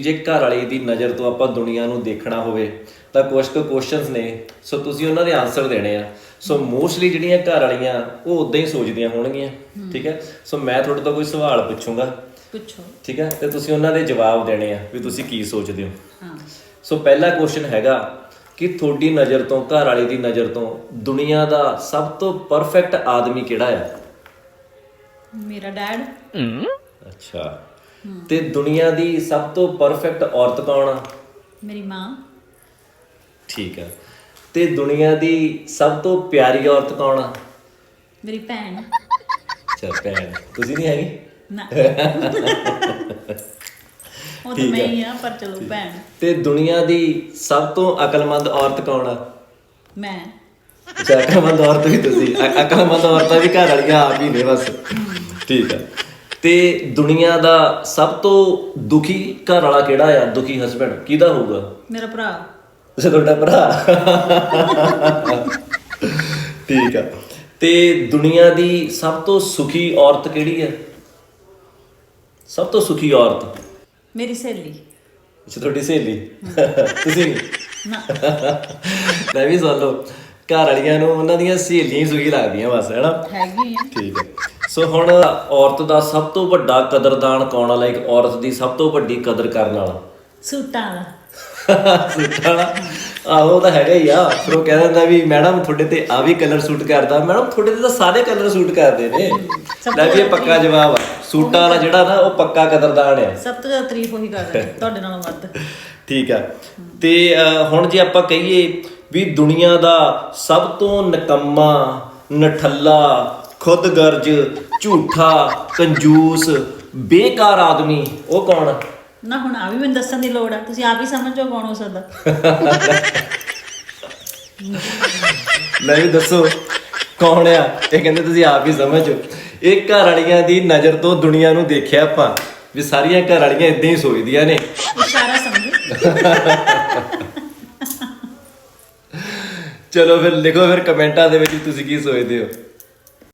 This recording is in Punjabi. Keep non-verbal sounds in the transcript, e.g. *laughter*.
ਜੇ ਘਰ ਵਾਲੀ ਦੀ ਨਜ਼ਰ ਤੋਂ ਆਪਾਂ ਦੁਨੀਆ ਨੂੰ ਦੇਖਣਾ ਹੋਵੇ ਤਾਂ ਕੁਝ ਕੁ ਕੁਐਸਚਨਸ ਨੇ ਸੋ ਤੁਸੀਂ ਉਹਨਾਂ ਦੇ ਆਨਸਰ ਦੇਣੇ ਆ। ਸੋ ਮੋਸਟਲੀ ਜਿਹੜੀਆਂ ਘਰ ਵਾਲੀਆਂ ਉਹ ਉਦਾਂ ਹੀ ਸੋਚਦੀਆਂ ਹੋਣਗੀਆਂ ਠੀਕ ਹੈ? ਸੋ ਮੈਂ ਤੁਹਾਡੇ ਤੋਂ ਕੋਈ ਸਵਾਲ ਪੁੱਛੂੰਗਾ। ਪੁੱਛੋ। ਠੀਕ ਹੈ? ਤੇ ਤੁਸੀਂ ਉਹਨਾਂ ਦੇ ਜਵਾਬ ਦੇਣੇ ਆ ਵੀ ਤੁਸੀਂ ਕੀ ਸੋਚਦੇ ਹੋ। ਹਾਂ। ਸੋ ਪਹਿਲਾ ਕੁਐਸਚਨ ਹੈਗਾ ਕਿ ਤੁਹਾਡੀ ਨਜ਼ਰ ਤੋਂ ਘਰ ਵਾਲੀ ਦੀ ਨਜ਼ਰ ਤੋਂ ਦੁਨੀਆ ਦਾ ਸਭ ਤੋਂ ਪਰਫੈਕਟ ਆਦਮੀ ਕਿਹੜਾ ਆ? ਮੇਰਾ ਡੈਡ ਅੱਛਾ। ਤੇ ਦੁਨੀਆ ਦੀ ਸਭ ਤੋਂ ਪਰਫੈਕਟ ਔਰਤ ਕੌਣ ਆ? ਮੇਰੀ ਮਾਂ। ਠੀਕ ਹੈ ਤੇ ਦੁਨੀਆ ਦੀ ਸਭ ਤੋਂ ਪਿਆਰੀ ਔਰਤ ਕੌਣ ਆ? ਮੇਰੀ ਭੈਣ। ਅੱਛਾ ਭੈਣ। ਤੁਸੀਂ ਨਹੀਂ ਹੈਗੀ? ਨਾ। *laughs* ਉਹ ਤਾਂ ਮੈਂ ਹੀ ਆ ਪਰ ਚਲੋ ਭੈਣ। ਤੇ ਦੁਨੀਆ ਦੀ ਸਭ ਤੋਂ ਅਕਲਮੰਦ ਔਰਤ ਕੌਣ ਆ? ਮੈਂ। ਅਕਲਮੰਦ ਔਰਤ ਵੀ ਤੁਸੀਂ। ਅਕਲਮੰਦ ਔਰਤਾਂ ਵੀ ਘਰ ਵਾਲੀਆਂ ਆਪ ਹੀ ਨੇ ਬਸ। ਠੀਕ ਹੈ ਤੇ ਦੁਨੀਆ ਦਾ ਸਭ ਤੋਂ ਦੁਖੀ ਘਰ ਵਾਲਾ ਕਿਹੜਾ ਆ? ਦੁਖੀ ਹਸਬੰਡ ਕਿਹਦਾ ਹੋਊਗਾ? ਮੇਰਾ ਭਰਾ। ਅੱਛਾ ਤੁਹਾਡਾ ਭਰਾ। ਠੀਕ ਆ। ਤੇ ਦੁਨੀਆ ਦੀ ਸਭ ਤੋਂ ਸੁਖੀ ਔਰਤ ਕਿਹੜੀ ਹੈ ਸਭ ਤੋਂ ਸੁਖੀ ਔਰਤ। ਮੇਰੀ ਸਹੇਲੀ। ਅੱਛਾ ਤੁਹਾਡੀ ਸਹੇਲੀ। ਤੁਸੀਂ? ਨਾ। ਮੈਂ ਵੀ ਸੁਣ ਲਓ ਘਰ ਵਾਲੀਆਂ ਨੂੰ ਉਹਨਾਂ ਦੀਆਂ ਸਹੇਲੀਆਂ ਹੀ ਸੁਖੀ ਲੱਗਦੀਆਂ ਬਸ ਹੈਨਾ ਹੈਗੀ ਆ। ਠੀਕ ਹੈ ਸੋ ਹੁਣ ਔਰਤ ਦਾ ਸਭ ਤੋਂ ਵੱਡਾ ਕਦਰਦਾਨ ਕੌਣ ਵਾਲਾ? ਇੱਕ ਔਰਤ ਦੀ ਸਭ ਤੋਂ ਵੱਡੀ ਕਦਰ ਕਰਨ ਵਾਲਾ। ਸੂਟਾਂ ਦਾ ਸੂਟਾਂ ਵਾਲਾ? ਆਹੋ ਉਹ ਤਾਂ ਹੈਗਾ ਹੀ ਆ। ਫਿਰ ਉਹ ਕਹਿ ਦਿੰਦਾ ਵੀ ਮੈਡਮ ਤੁਹਾਡੇ ਤੇ ਆ ਵੀ ਕਲਰ ਸੂਟ ਕਰਦਾ। ਮੈਡਮ ਤੁਹਾਡੇ ਤੇ ਤਾਂ ਸਾਰੇ ਕਲਰ ਸੂਟ ਕਰਦੇ ਨੇ। ਲੈ ਵੀ ਇਹ ਪੱਕਾ ਜਵਾਬ ਆ। ਸੂਟਾਂ ਵਾਲਾ ਜਿਹੜਾ ਨਾ ਉਹ ਪੱਕਾ ਕਦਰਦਾਨ ਆ। ਸਭ ਤੋਂ ਜ਼ਿਆਦਾ ਤਾਰੀਫ ਉਹੀ ਕਰਦਾ ਤੁਹਾਡੇ ਨਾਲੋਂ ਵੱਧ। ਠੀਕ ਆ। ਤੇ ਹੁਣ ਜੇ ਆਪਾਂ ਕਹੀਏ ਵੀ ਦੁਨੀਆ ਦਾ ਸਭ ਤੋਂ ਨਕੰਮਾ ਨਠੱਲਾ ਖੁਦਗਰਜ ਝੂਠਾ ਕੰਜੂਸ ਬੇਕਾਰ ਆਦਮੀ ਉਹ ਕੌਣ? ਨਾ ਹੁਣ ਆ ਵੀ ਮੈਨੂੰ ਦੱਸਣ ਦੀ ਲੋੜ ਆ। ਤੁਸੀਂ ਆਪ ਹੀ ਸਮਝੋ ਕੌਣ ਹੋ ਸਕਦਾ। ਲੈ ਵੀ ਦੱਸੋ ਕੌਣ ਆ? ਇਹ ਕਹਿੰਦੇ ਤੁਸੀਂ ਆਪ ਹੀ ਸਮਝੋ। ਇਹ ਘਰ ਵਾਲੀਆਂ ਦੀ ਨਜ਼ਰ ਤੋਂ ਦੁਨੀਆ ਨੂੰ ਦੇਖਿਆ ਆਪਾਂ ਵੀ ਸਾਰੀਆਂ ਘਰ ਵਾਲੀਆਂ ਇਦਾਂ ਹੀ ਸੋਚਦੀਆਂ ਨੇ। ਇਸ਼ਾਰਾ ਸਮਝੋ। ਚਲੋ ਫਿਰ ਲਿਖੋ ਫਿਰ ਕਮੈਂਟਾਂ ਦੇ ਵਿੱਚ ਤੁਸੀਂ ਕੀ ਸੋਚਦੇ ਹੋ।